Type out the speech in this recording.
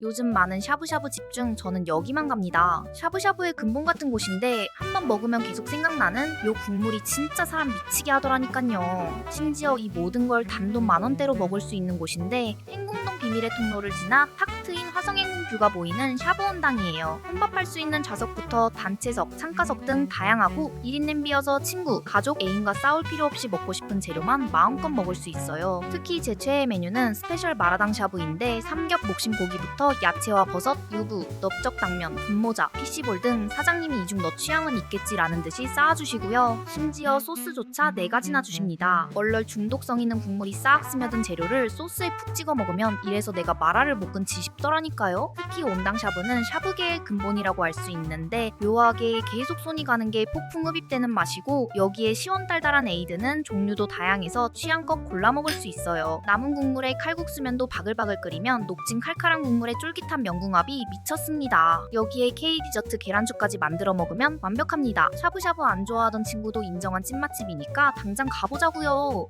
요즘 많은 샤브샤브 집 중 저는 여기만 갑니다. 샤브샤브의 근본 같은 곳인데 한 번 먹으면 계속 생각나는 요 국물이 진짜 사람 미치게 하더라니깐요. 심지어 이 모든 걸 단돈 만 원대로 먹을 수 있는 곳인데 행궁동 비밀의 통로를 지나 탁 트인 화성행궁 뷰가 보이는 샤브원당이에요. 혼밥할 수 있는 좌석부터 단체석, 창가석 등 다양하고 1인 냄비여서 친구, 가족, 애인과 싸울 필요 없이 먹고 싶은 재료만 마음껏 먹을 수 있어요. 특히 제 최애 메뉴는 스페셜 마라당 샤브인데 삼겹 목심 고기부터 야채와 버섯, 유부, 넓적 당면, 분모자, 피시볼 등 사장님이 이 중 너 취향은 있겠지라는 듯이 쌓아주시고요. 심지어 소스조차 네 가지나 주십니다. 얼얼 중독성 있는 국물이 싹 스며든 재료를 소스에 푹 찍어 먹으면 이래서 내가 마라를 못 끊지 싶더라니까요. 특히 온당 샤브는 샤브계의 근본이라고 할 수 있는데 묘하게 계속 손이 가는 게 폭풍 흡입되는 맛이고 여기에 시원달달한 에이드는 종류도 다양해서 취향껏 골라 먹을 수 있어요. 남은 국물에 칼국수면도 바글바글 끓이면 녹진 칼칼한 국물에 쫄깃한 명궁합이 미쳤습니다. 여기에 K 디저트 계란죽까지 만들어 먹으면 완벽합니다. 샤브샤브 안 좋아하던 친구도 인정한 찐맛집이니까 당장 가보자고요.